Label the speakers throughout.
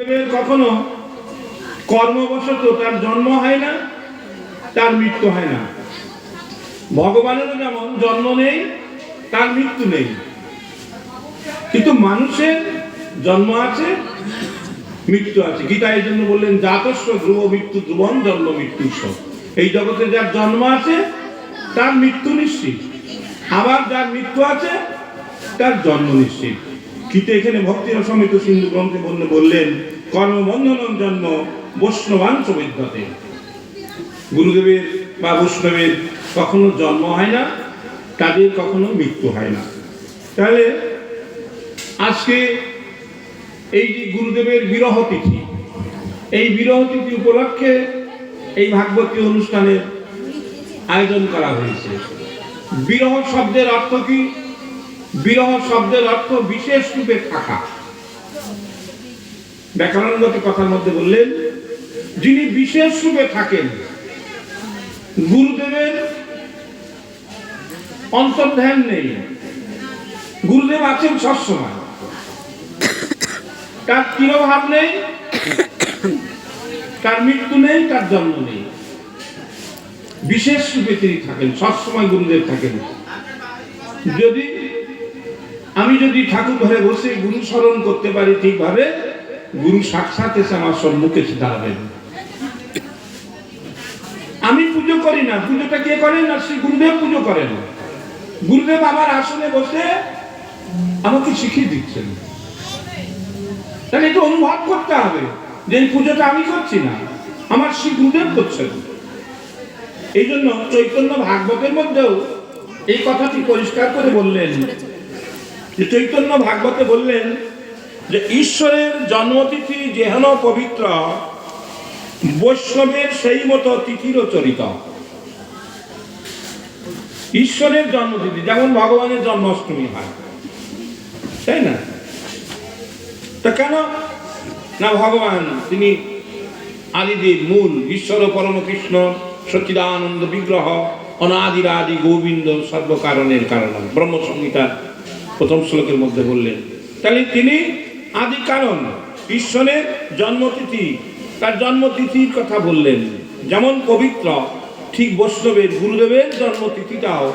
Speaker 1: কখনো কর্মবশত তার জন্ম হয় না, তার মৃত্যু হয় না। ভগবানেরও যেমন জন্ম নেই, তার মৃত্যু নেই। কিন্তু মানুষের জন্ম আছে, মৃত্যু আছে। গীতা এই জন্য বললেন, জাতস্ব ধ্রুব মৃত্যু ধ্রুবন জন্ম মৃত্যু সব। এই জগতে যার জন্ম আছে, তার মৃত্যু নিশ্চিত। আবার যার মৃত্যু আছে, তার জন্ম নিশ্চিত। কিন্তু এখানে ভক্তি সমিত সিন্ধু গ্রন্থে বললে বললেন কর্মবন্ধন জন্ম বৈষ্ণবাংশ বিদ্যতে। গুরুদেবের বা বৈষ্ণবের কখনো জন্ম হয় না, তাদের কখনো মৃত্যু হয় না। তাহলে আজকে এই যে গুরুদেবের বিরহ তিথি, এই বিরহ তিথি উপলক্ষে এই ভাগবতী অনুষ্ঠানের আয়োজন করা হয়েছে। বিরহ শব্দের অর্থ কি? বিরহ শব্দের অর্থ বিশেষ রূপে থাকা। ব্যাকরণগত কথার মধ্যে বললেন, যিনি বিশেষ রূপে থাকেন, গুরুদেবের অন্তর্ধ্যান নেই। গুরুদেব আছেন সবসময়। তার তিরোভাব নেই, তার মৃত্যু নেই, তার জন্ম নেই। বিশেষ রূপে তিনি থাকেন, সবসময় গুরুদেব থাকেন। যদি আমি যদি ঠাকুর ঘরে বসে গুরু স্মরণ করতে পারি ঠিকভাবে, গুরু সাক্ষাৎ এসে আমার সম্মুখে দাঁড়াবেন আমি পুজো করি না। পুজোটা কে করেন? না শ্রী গুরুদেব পুজো করেন। গুরুদেব আমার আসনে বসে আমাকে শিখিয়ে দিচ্ছেন। তাহলে একটু অনুভব করতে হবে যে এই পুজোটা আমি করছি না, আমার শ্রী গুরুদেব করছেন। এই জন্য চৈতন্য ভাগবতের মধ্যেও এই কথাটি পরিষ্কার করে বললেন যে চৈতন্য ভাগবতে বললেন যে ঈশ্বরের জন্মতিথি যেহেন পবিত্র, বৈষ্ণবের সেই মতো তিথিরও চরিত। ঈশ্বরের জন্মতিথি, যেমন ভগবানের জন্মাষ্টমী হয়। তাই না? তা কেন? না ভগবান, তিনি আদিদেব, মূল, ঈশ্বর পরম কৃষ্ণ, সচ্চিদানন্দ বিগ্রহ, অনাদিরাদি গোবিন্দ সর্বকারণের কারণ ব্রহ্মসংহিতার প্রথম শ্লোকের মধ্যে বললেন, তাহলে তিনি আদি কারণ, ঈশ্বরের জন্মতিথি, তার জন্মতিথির কথা বললেন। যেমন পবিত্র, ঠিক বৈষ্ণবের গুরুদেবের জন্মতিথিটাও,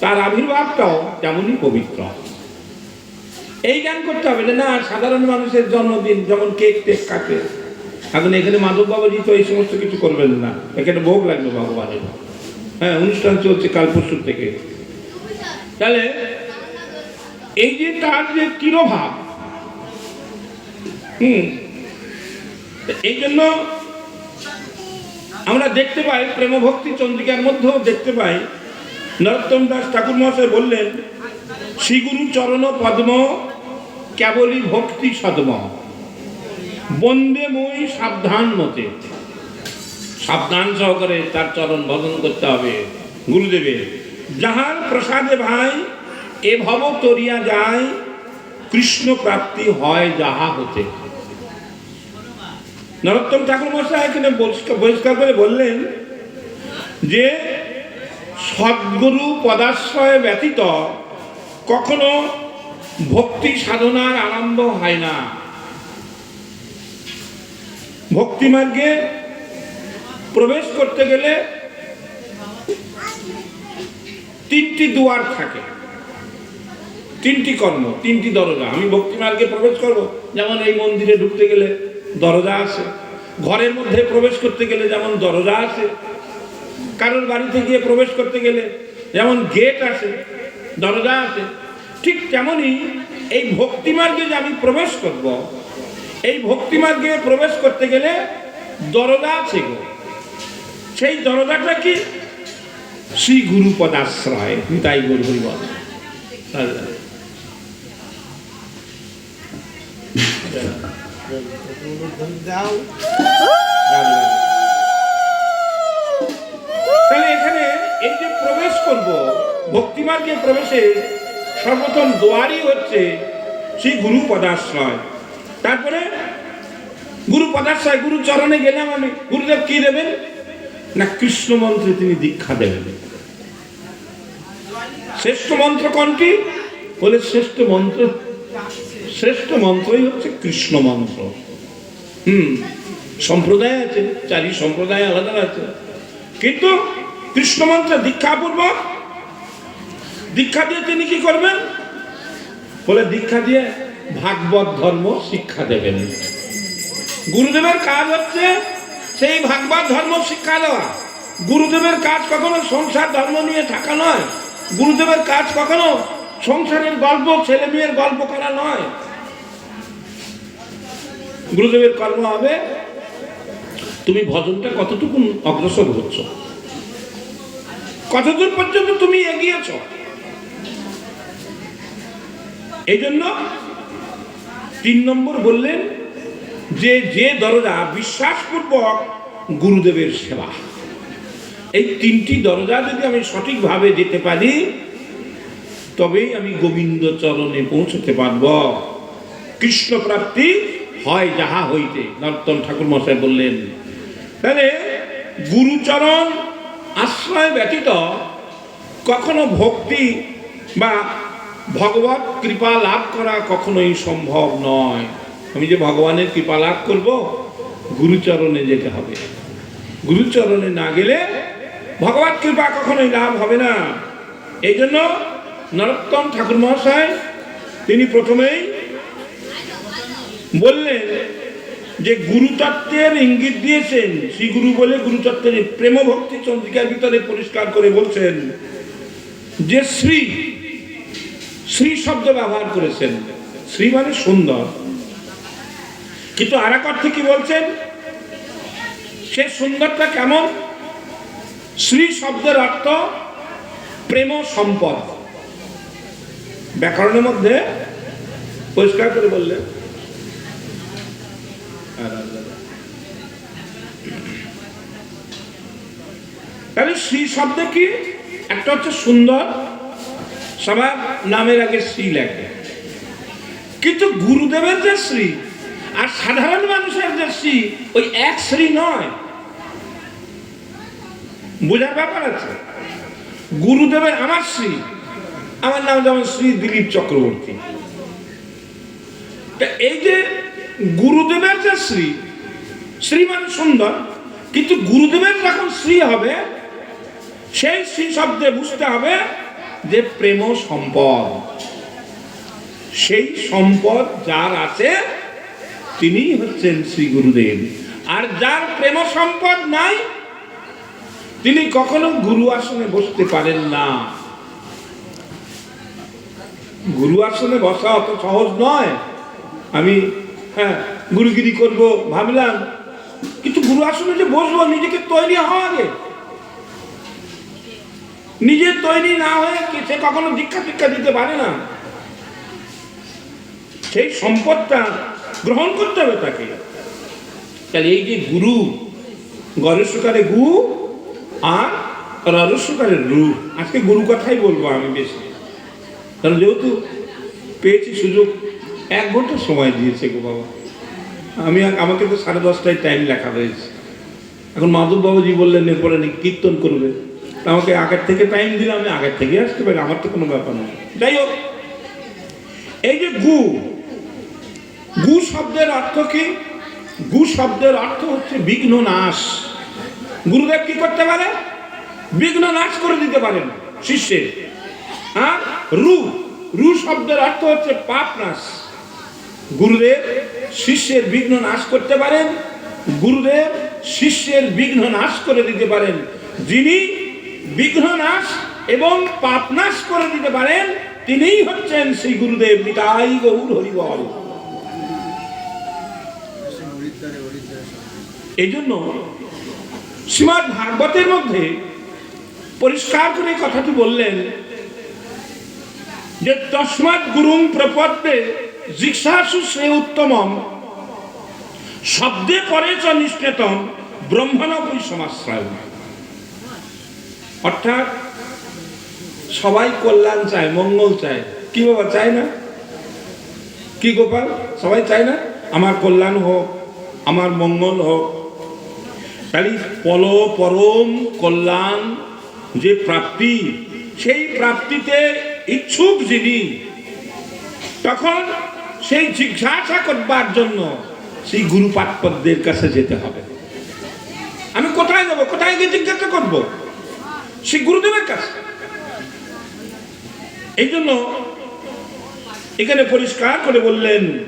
Speaker 1: তার আবির্ভাবটাও তেমনই পবিত্র। এই জ্ঞান করতে হবে যে না, সাধারণ মানুষের জন্মদিন যেমন কেক টেক কাটে, এখন এখানে মাধব বাবাজি তো এই সমস্ত কিছু করবেন না। এখানে ভোগ লাগবে ভগবানের। হ্যাঁ অনুষ্ঠান চলছে কাল পরশু থেকে। তাহলে এই যে তার যে তিরোভাব হুম, এই জন্য আমরা দেখতে পাই প্রেম ভক্তি চন্দ্রিকার মধ্যেও দেখতে পাই, নরোত্তম দাস ঠাকুর মহাশয় বললেন, শ্রীগুরু চরণ পদ্ম, কেবলই ভক্তি সদ্ম। বন্দে মই সাবধান মতে। সাবধান সহকারে তার চরণ ভজন করতে হবে গুরুদেবের। যাহার প্রসাদে ভাই এ ভব তরিয়া যায়, কৃষ্ণ প্রাপ্তি হয় যাহা হতে। নরোত্তম ঠাকুর মশাই এখানে পরিষ্কার করে বললেন যে, সদ্গুরু পদাশ্রয় ব্যতীত কখনো ভক্তি সাধনার আরম্ভ হয় না। ভক্তি মার্গে প্রবেশ করতে গেলে তিনটি দুয়ার থাকে। তিনটি কর্ম, তিনটি দরজা আমি ভক্তি মার্গে প্রবেশ করব। যেমন এই মন্দিরে ঢুকতে গেলে দরজা আছে। ঘরের মধ্যে প্রবেশ করতে গেলে যেমন দরজা আছে। কারোর বাড়িতে গিয়ে প্রবেশ করতে গেলে যেমন গেট আছে, দরজা আছে। ঠিক তেমনই এই ভক্তি মার্গে যে আমি প্রবেশ করব, এই ভক্তি মার্গে প্রবেশ করতে গেলে দরজা আছে গো। সেই দরজাটা কি? শ্রী গুরু পদাশ্রয় তাই গুরু হরিবল। তাহলে এখানে এই যে প্রবেশ করব, ভক্তি মার্গে প্রবেশে সর্বপ্রথম দোয়ারই হচ্ছে সেই গুরু পদাশ্রয়। তারপরে গুরু পদাশ্রয়, গুরু চরণে গেলাম আমি। গুরুদেব কি দেবেন? না, কৃষ্ণ মন্ত্রে তিনি দীক্ষা দেবেন। শ্রেষ্ঠ মন্ত্র কোনটি? বলে শ্রেষ্ঠ মন্ত্র শ্রেষ্ঠ মন্ত্রই হচ্ছে কৃষ্ণ মন্ত্র। হুম, সম্প্রদায় আছে, চারি সম্প্রদায় আলাদা আছে। কিন্তু কৃষ্ণ মন্ত্রে দীক্ষাপূর্বক, দীক্ষা দিয়ে তিনি কি করবেন? বলে দীক্ষা দিয়ে ভাগবত ধর্ম শিক্ষা দেবেন। গুরুদেবের কাজ হচ্ছে সেই ভাগবত ধর্ম শিক্ষা দেওয়া। গুরুদেবের কাজ কখনো সংসার ধর্ম নিয়ে থাকা নয়। গুরুদেবের কাজ কখনো সংসারের গল্প ছেলে মেয়ের গল্প করা নয়। গুরুদেবের কর্ম হবে। তুমি ভজনটা কতটুকু অগ্রসর হচ্ছ? কতদূর পর্যন্ত তুমি এগিয়েছ? এই জন্য তিন নম্বর বললেন যে যে দরজা বিশ্বাসপূর্বক গুরুদেবের সেবা। এই তিনটি দরজা যদি আমি সঠিকভাবে যেতে পারি, তবেই আমি গোবিন্দ চরণে পৌঁছতে পারব। কৃষ্ণ প্রাপ্তি হয় যাহা হইতে। নর্তন ঠাকুর মশাই বললেন, তাহলে গুরুচরণ আশ্রয় ব্যতীত কখনো ভক্তি বা ভগবত কৃপা লাভ করা কখনোই সম্ভব নয়। আমি যে ভগবানের কৃপা লাভ করব, গুরুচরণে যেতে হবে। গুরুচরণে না গেলে ভগবত কৃপা কখনোই লাভ হবে না। এই জন্য নরোত্তম ঠাকুর মহাশয়, তিনি প্রথমেই বললেন যে গুরুতত্ত্বের ইঙ্গিত দিয়েছেন, শ্রী গুরু বলে গুরুতত্ত্বের প্রেম ভক্তি চন্দ্রিকার ভিতরে পরিষ্কার করে বলছেন যে শ্রী শ্রী শব্দ ব্যবহার করেছেন। শ্রী মানে সুন্দর। কিন্তু আর এক অর্থে কি বলছেন? সে সুন্দরটা কেমন? শ্রী শব্দের অর্থ প্রেম সম্পদ। ব্যাকরণের মধ্যে পরিষ্কার করে বললেন। তাহলে শ্রী শব্দ কি? একটা হচ্ছে সুন্দর, সবার নামের আগে শ্রী লেখে। কিন্তু গুরুদেবের যে শ্রী আর সাধারণ মানুষের যে শ্রী, ওই এক শ্রী নয়। বোঝার ব্যাপার আছে? গুরুদেবের আমার শ্রী, আমার নাম যেমন শ্রী দিলীপ চক্রবর্তী। তা এই যে গুরুদেবের যে শ্রী শ্রী মানে সুন্দর, কিন্তু গুরুদেবের যখন শ্রী হবে, সেই শ্রী শব্দে বুঝতে হবে যে প্রেম সম্পদ। সেই সম্পদ যার আছে, তিনি হচ্ছেন শ্রী গুরুদেব। আর যার প্রেম সম্পদ নাই, তিনি কখনো গুরু আসনে বসতে পারেন না। গুরু আসনে বসা অত সহজ নয়। আমি হ্যাঁ গুরুগিরি করব, ভাবলাম, কিন্তু গুরু আসনে যে বসবো, নিজেকে তৈরি হওয়া আগে। নিজে তৈরি না হয়ে সে কখনো দীক্ষা দীক্ষা দিতে পারে না। সেই সম্পদটা গ্রহণ করতে হবে তাকে। তাহলে এই যে গুরু গরস্বকারে গু আর ররস্বকারে রু। আজকে গুরু কথাই বলব আমি বেশি। কারণ যেহেতু পেয়েছি সুযোগ এক ঘণ্টা সময় দিয়েছে গো বাবা। আমি আমাকে তো সাড়ে দশটায় টাইম লেখা রয়েছে। এখন মাধব বাবুজি বললেন, এরপরে কীর্তন করবে? আমাকে আগের থেকে টাইম দিলে, আমি আগের থেকে আসতে পারি, আমার তো কোনো ব্যাপার নয়। যাই হোক, এই যে গু গু শব্দের অর্থ কি? গু শব্দের অর্থ হচ্ছে বিঘ্ন নাশ। গুরুদেব কি করতে পারে? বিঘ্ন নাশ করে দিতে পারেন শিষ্যের। আর রু রু শব্দের অর্থ হচ্ছে পাপ নাশ। গুরুদেব শিষ্যের বিঘ্ন নাশ করতে পারেন, গুরুদেব শিষ্যের বিঘ্ন নাশ করে দিতে পারেন। যিনি বিঘ্ন নাশ এবং পাপ নাশ করে দিতে পারেন, তিনিই হচ্ছেন সেই গুরুদেব নিতাই গৌর হরিবল। এই জন্য শ্রীমৎ ভাগবতের মধ্যে পরিষ্কার করে কথাটি বললেন যে তস্মাৎ গুরুং প্রপদ্যে জিজ্ঞাসু সে উত্তমম। শব্দে পরে চ নিষ্ঠেতম ব্রহ্মণপই সমাশ্রয়। অর্থাৎ সবাই কল্যাণ চায়, মঙ্গল চায়। কি বাবা, চায় না? কি গোপাল, সবাই চায় না? আমার কল্যাণ হোক, আমার মঙ্গল হোক। তাহলে পল পরম কল্যাণ যে প্রাপ্তি, সেই প্রাপ্তিতে ইচ্ছুক যিনি, তখন সেই জিজ্ঞাসা করবার জন্য সেই গুরু পাটপদ্যের কাছে যেতে হবে। আমি কোথায় যাব? কোথায় গিয়ে জিজ্ঞাসা করব? সেই গুরুদেবের কাছে। এই জন্য এখানে পরিষ্কার করে বললেন,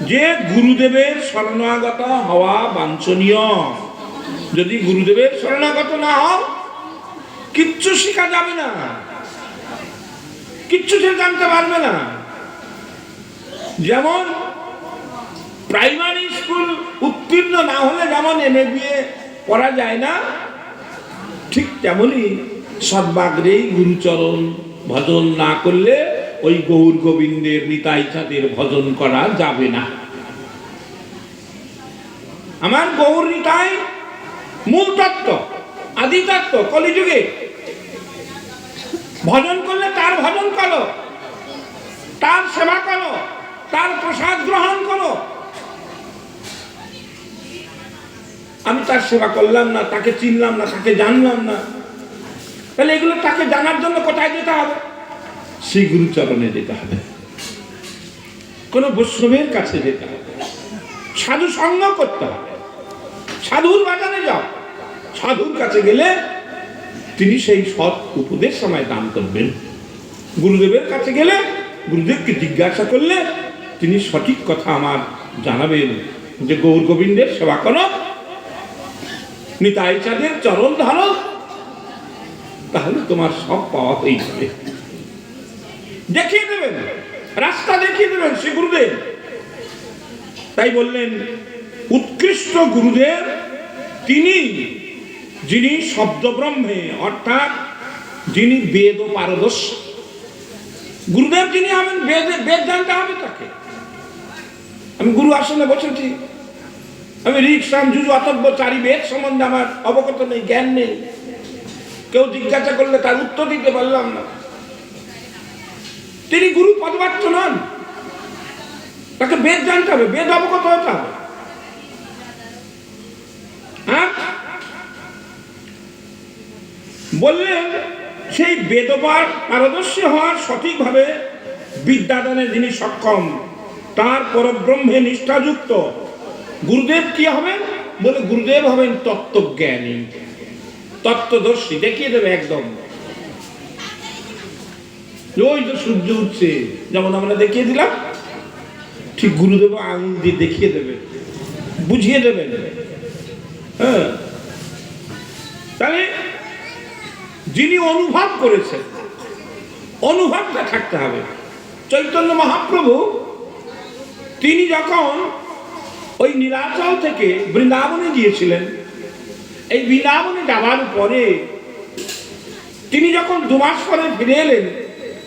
Speaker 1: যে গুরুদেবের শরণাগত হওয়া বাঞ্ছনীয়। যদি গুরুদেবের শরণাগত না হও, কিচ্ছু শেখা যাবে না। কিচ্ছু সে জানতে পারবে না। যেমন প্রাইমারি স্কুল উত্তীর্ণ না হলে যেমন এমএ বিএ পড়া যায় না, ঠিক তেমনই সদ্বাগ্রেই গুরুচরণ ভজন না করলে ওই গৌর গোবিন্দের নিতাই চাঁদের ভজন করা যাবে না। আমার গৌর নিতাই মূল তত্ত্ব আদি তত্ত্ব কলিযুগে। ভজন করলে তার ভজন করো, তার সেবা করো। তার প্রসাদ গ্রহণ করো। আমি তার সেবা করলাম না, তাকে চিনলাম না, তাকে জানলাম না। তাহলে এগুলো তাকে জানার জন্য কোথায় যেতে হবে? শ্রী গুরুচরণে যেতে হবে। কোন বৈষ্ণবের কাছে যেতে হবে। সাধু সঙ্গ করতে হবে। সাধুর বাজারে যাও। সাধুর কাছে গেলে তিনি সেই সৎ উপদেশ সময় দান করবেন। গুরুদেবের কাছে গেলে গুরুদেবকে জিজ্ঞাসা করলে তিনি সঠিক কথা আমার জানাবেন যে গৌর গোবিন্দের সেবা করো। নিতাই চাঁদের চরণ ধরো। তাহলে তোমার সব পাওয়া হয়ে যাবে। দেখিয়ে দেবেন, রাস্তা দেখিয়ে দেবেন শ্রী গুরুদেব। তাই বললেন, উৎকৃষ্ট গুরুদেব, তিনি যিনি শব্দব্রহ্মে, অর্থাৎ যিনি বেদ পারদর্শ, গুরুদেব যিনি হবেন, বেদ বেদ জানতে হবে তাকে। আমি গুরু আসনে বসেছি। আমি রিক্সাম জুজু অতব্য চারি বেদ সম্বন্ধে আমার অবগত নেই, জ্ঞান নেই। কেউ জিজ্ঞাসা করলে তার উত্তর দিতে পারলাম না। তিনি গুরু পদবাচ্য নন। তাকে বেদ জানতে হবে, বেদ অবগত হতে হবে। বললেন সেই বেদপার পারদর্শী হওয়ার সঠিকভাবে বিদ্যাদানে যিনি সক্ষম তার পরব্রহ্মে নিষ্ঠাযুক্ত। গুরুদেব কি হবেন? বলে, গুরুদেব হবেন তত্ত্বজ্ঞানী। তত্ত্বদর্শী। দেখিয়ে দেবে একদম। ওই তো সূর্য উঠছে, যেমন আমরা দেখিয়ে দিলাম, ঠিক গুরুদেব আঙুল দিয়ে দেখিয়ে দেবে। বুঝিয়ে দেবেন। হ্যাঁ। তাহলে যিনি অনুভব করেছেন, অনুভবটা থাকতে হবে। চৈতন্য মহাপ্রভু তিনি যখন ওই নীলাচল থেকে বৃন্দাবনে গিয়েছিলেন, এই বৃন্দাবনে যাওয়ার পরে তিনি যখন দু মাস পরে ফিরে এলেন,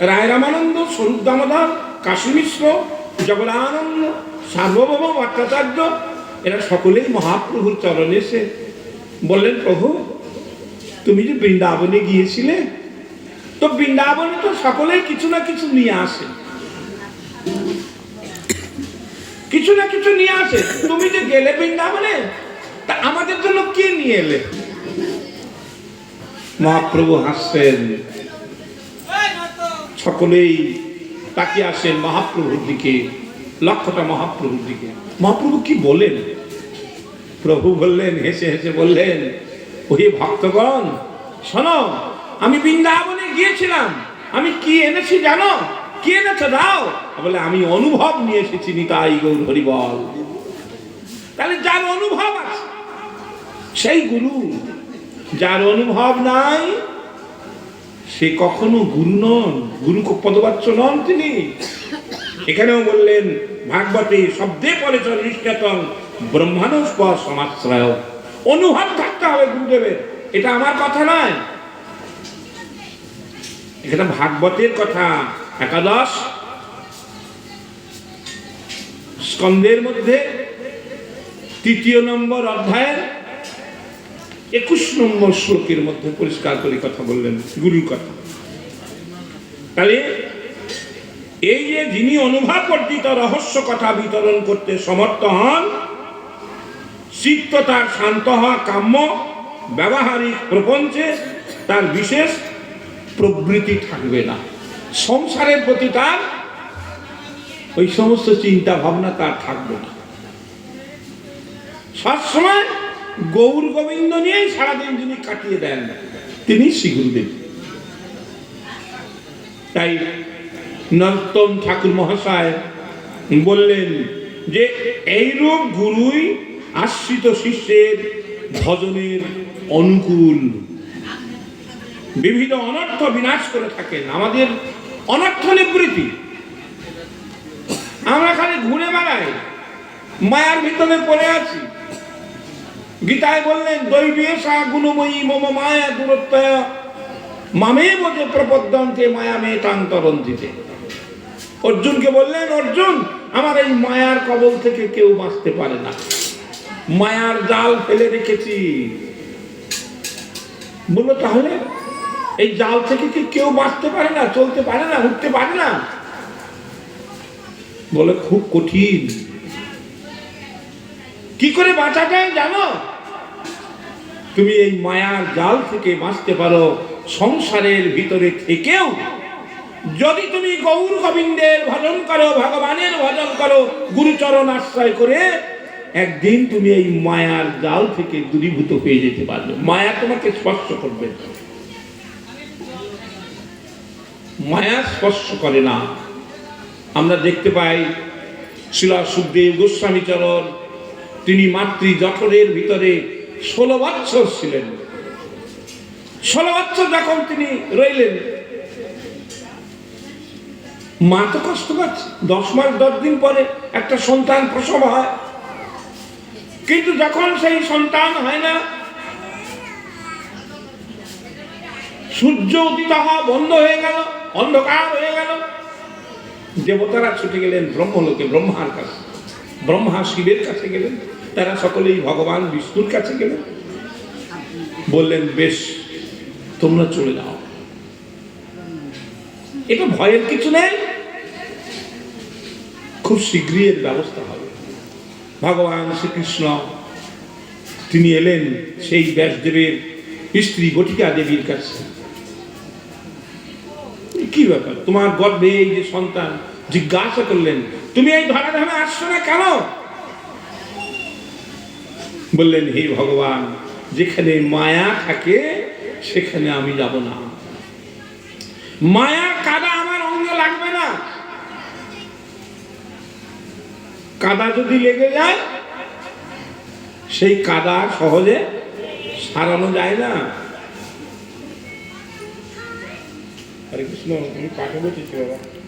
Speaker 1: রায় রামানন্দ, স্বরূপ দামোদর, কাশী মিশ্র, জগদানন্দ, সার্বভৌম ভট্টাচার্য, এরা সকলেই মহাপ্রভুর চরণে এসে বললেন, প্রভু, তুমি যে বৃন্দাবনে গিয়েছিলে, তো বৃন্দাবনে তো সকলেই কিছু না কিছু নিয়ে আসে। কিছু না কিছু নিয়ে আসে। তুমি যে গেলে বৃন্দাবনে, তা আমাদের জন্য কে নিয়ে এলে? মহাপ্রভু হাসছেন। সকলেই তাকিয়ে আসেন মহাপ্রভুর দিকে, লক্ষ্যটা মহাপ্রভুর দিকে। মহাপ্রভু কি বলেন প্রভু বললেন, হেসে হেসে বললেন ওই ভক্তগণ, শোনো, আমি বৃন্দাবনে গিয়েছিলাম। আমি কি এনেছি জানো? কি এনেছো দাও? বলে, আমি অনুভব নিয়ে এসেছি, নিতাই গৌর হরিবল তাহলে যার অনুভব আছে, সেই গুরু। যার অনুভব নাই, সে কখনো গুরু নন, গুরু পদবাচ্য নন তিনি। এখানেও বললেন, ভাগবতী শব্দে পড়েছ নিষ্কেতন ব্রহ্মানুষ্প সমাশ্রয়। অনুভব থাকতে হবে গুরুদেবের, এটা আমার কথা নয়। এখানে ভাগবতের কথা একাদশ। স্কন্ধের মধ্যে তৃতীয় নম্বর অধ্যায়ের একুশ নম্বর শ্লোকের মধ্যে পরিষ্কার করে কথা বললেন, গুরুর কথা। তাহলে এই যে যিনি অনুভব বর্ধিত রহস্য কথা বিতরণ করতে সমর্থ হন চিত্ত তার শান্ত হওয়া কাম্য, ব্যবহারিক প্রপঞ্চে তার বিশেষ প্রবৃত্তি থাকবে না। সংসারের প্রতি তার ওই সমস্ত চিন্তা ভাবনা তার থাকবে না। সবসময় গৌর গোবিন্দ নিয়েই সারাদিন যিনি কাটিয়ে দেন, তিনি শ্রী গুরুদেব তাই নরোত্তম ঠাকুর মহাশয় বললেন যে, এইরূপ গুরুই আশ্রিত শিষ্যের ভজনের অনুকূল। বিবিধ অনর্থ বিনাশ করে থাকেন। আমাদের অনর্থ প্রীতি। আমরা খালি ঘুরে বেড়াই, মায়ার ভিতরে পড়ে আছি। গীতায় বললেন দৈবেশা গুণময়ী মম মায়া দূরত্ব মামে বোঝে প্রপদ্যন্তে মায়া মেটান্তরণ দিতে অর্জুনকে বললেন, অর্জুন, আমার এই মায়ার কবল থেকে কেউ বাঁচতে পারে না। মায়ার জাল ফেলে রেখেছি। বলল, তাহলে এই জাল থেকে কি কেউ বাঁচতে পারে না, চলতে পারে না, উঠতে পারে না? বলে খুব কঠিন। কি করে বাঁচা যায় জানো? তুমি এই মায়ার জাল থেকে বাঁচতে পারো, সংসারের ভিতরে থেকেও। যদি তুমি গৌর গোবিন্দের ভজন করো, ভগবানের ভজন করো, গুরুচরণ আশ্রয় করে, একদিন তুমি এই মায়ার জাল থেকে দূরীভূত হয়ে যেতে পারবে। মায়া তোমাকে স্পর্শ করবে। মায়া স্পর্শ করে না। আমরা দেখতে পাই শিলা সুখদেব গোস্বামী চরণ তিনি মাতৃ জঠরের ভিতরে ষোলো বৎসর ছিলেন। ষোলো বৎসর যখন তিনি রইলেন, মা তো কষ্ট পাচ্ছে। দশ মাস, দশ দিন পরে একটা সন্তান প্রসব হয়। কিন্তু যখন সেই সন্তান হয় না, সূর্য উদিত হওয়া বন্ধ হয়ে গেল। অন্ধকার হয়ে গেল। দেবতারা ছুটে গেলেন, ব্রহ্মলোকে ব্রহ্মার কাছে। ব্রহ্মা শিবের কাছে গেলেন, তারা সকলেই ভগবান বিষ্ণুর কাছে গেলেন। বললেন, বেশ, তোমরা চলে যাও। এটা ভয়ের কিছু নেই। খুব শীঘ্রই এর ব্যবস্থা হবে। ভগবান শ্রীকৃষ্ণ, তিনি এলেন সেই ব্যাসদেবের স্ত্রী গটিকা দেবীর কাছে। কি ব্যাপার? তোমার গর্ভে এই যে সন্তান জিজ্ঞাসা করলেন, তুমি এই ধরাধামে আসছো না কেন? বললেন, হে ভগবান, যেখানে মায়া থাকে, সেখানে আমি যাব না। মায়া কাদা আমার অঙ্গে লাগবে না। কাদা যদি লেগে যায়, সেই কাদা সহজে সারানো যায় না। হরে কৃষ্ণ আমি পাঠে বসেছি বাবা